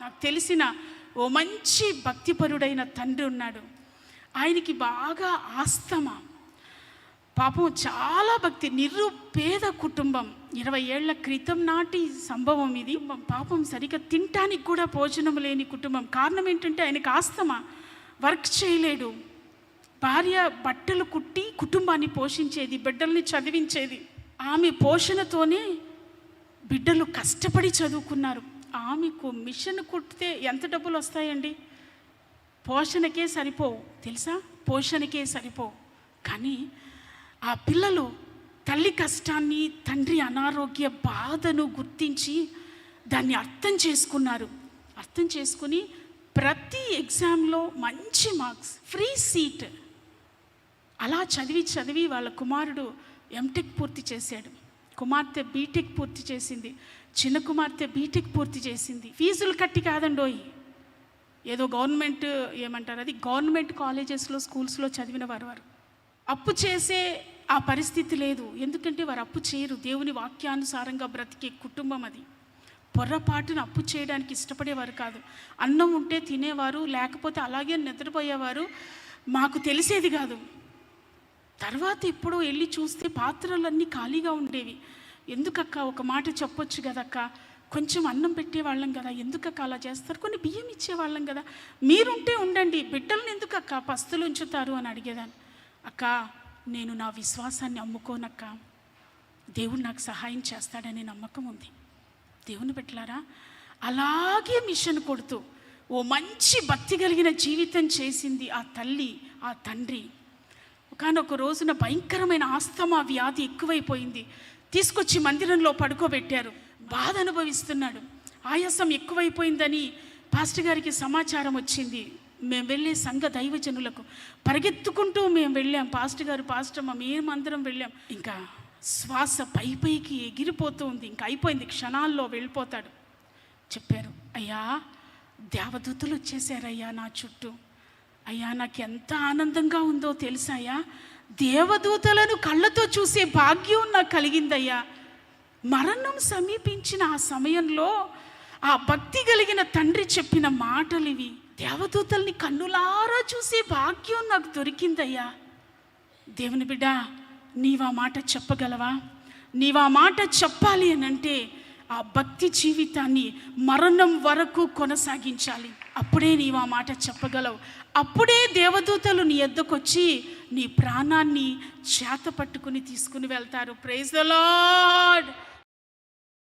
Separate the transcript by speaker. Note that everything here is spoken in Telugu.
Speaker 1: నాకు తెలిసిన ఓ మంచి భక్తిపరుడైన తండ్రి ఉన్నాడు. ఆయనకి బాగా ఆస్తమా. పాపం చాలా భక్తి నిరుపేద కుటుంబం. ఇరవై ఏళ్ళ క్రితం నాటి సంభవం ఇది. పాపం సరిగ్గా తినటానికి కూడా భోజనం లేని కుటుంబం. కారణం ఏంటంటే ఆయనకు ఆస్తమా. వర్క్ చేయలేడు. భార్య బట్టలు కుట్టి కుటుంబాన్ని పోషించేది బిడ్డల్ని చదివించేది. ఆమె పోషణతోనే బిడ్డలు కష్టపడి చదువుకున్నారు. ఆమెకు మిషన్ కుట్టితే ఎంత డబ్బులు వస్తాయండి? పోషణకే సరిపోవు తెలుసా? పోషణకే సరిపోవు. కానీ ఆ పిల్లలు తల్లి కష్టాన్ని తండ్రి అనారోగ్య బాధను గుర్తించి దాన్ని అర్థం చేసుకున్నారు. అర్థం చేసుకుని ప్రతి ఎగ్జామ్లో మంచి మార్క్స్ ఫ్రీ సీట్. అలా చదివి చదివి వాళ్ళ కుమారుడు ఎంటెక్ పూర్తి చేశాడు. కుమార్తె బీటెక్ పూర్తి చేసింది. చిన్న కుమార్తె బీటెక్ పూర్తి చేసింది. ఫీజులు కట్టి కాదండోయి ఏదో గవర్నమెంట్ ఏమంటారు అది? గవర్నమెంట్ కాలేజెస్లో స్కూల్స్లో చదివిన వారు వారు. అప్పు చేసే ఆ పరిస్థితి లేదు. ఎందుకంటే వారు అప్పు చేయరు. దేవుని వాక్యానుసారంగా బ్రతికే కుటుంబం అది. పొర్రపాటును అప్పు చేయడానికి ఇష్టపడేవారు కాదు. అన్నం ఉంటే తినేవారు లేకపోతే అలాగే నిద్రపోయేవారు. మాకు తెలిసేది కాదు. తర్వాత ఇప్పుడు వెళ్ళి చూస్తే పాత్రలన్నీ ఖాళీగా ఉండేవి. ఎందుకక్క ఒక మాట చెప్పొచ్చు కదక్క? కొంచెం అన్నం పెట్టేవాళ్ళం కదా ఎందుకక్క అలా చేస్తారు? కొన్ని బియ్యం ఇచ్చేవాళ్ళం కదా. మీరుంటే ఉండండి. బిడ్డలను ఎందుకక్క పస్తులు ఉంచుతారు అని అడిగేదాన్ని. అక్క నేను నా విశ్వాసాన్ని అమ్ముకోనక్క. దేవుడు నాకు సహాయం చేస్తాడనే నమ్మకం ఉంది. దేవుని పెట్టలారా అలాగే మిషన్ కొడుతూ ఓ మంచి భక్తి కలిగిన జీవితం చేసింది ఆ తల్లి ఆ తండ్రి. కానీ ఒక రోజున భయంకరమైన ఆస్తమా వ్యాధి ఎక్కువైపోయింది. తీసుకొచ్చి మందిరంలో పడుకోబెట్టారు. బాధ అనుభవిస్తున్నాడు. ఆయాసం ఎక్కువైపోయిందని పాస్టర్ గారికి సమాచారం వచ్చింది. మేము వెళ్ళే సంఘ దైవజనులకు పరిగెత్తుకుంటూ మేము వెళ్ళాం. పాస్టర్ గారు పాస్టర్ మేము మేమందరం వెళ్ళాం. ఇంకా శ్వాస పై పైకి ఎగిరిపోతూ ఉంది ఇంకా అయిపోయింది. క్షణాల్లో వెళ్ళిపోతాడు. చెప్పారు. అయ్యా దేవదూతలు వచ్చేసారయ్యా నా చుట్టూ. అయ్యా నాకు ఎంత ఆనందంగా ఉందో తెలుసాయా? దేవదూతలను కళ్ళతో చూసే భాగ్యం నాకు కలిగిందయ్యా. మరణం సమీపించిన ఆ సమయంలో ఆ భక్తి కలిగిన తండ్రి చెప్పిన మాటలు ఇవి దేవదూతల్ని కన్నులారా చూసే భాగ్యం నాకు దొరికిందయ్యా. దేవుని బిడ్డ నీవా మాట చెప్పగలవా? నీవా మాట చెప్పాలి అని అంటే ఆ భక్తి జీవితాన్ని మరణం వరకు కొనసాగించాలి. అప్పుడే నీవు ఆ మాట చెప్పగలవు. అప్పుడే దేవదూతలు నీ ఎద్దకొచ్చి నీ ప్రాణాన్ని చేత పట్టుకుని తీసుకుని వెళ్తారు. Praise the lord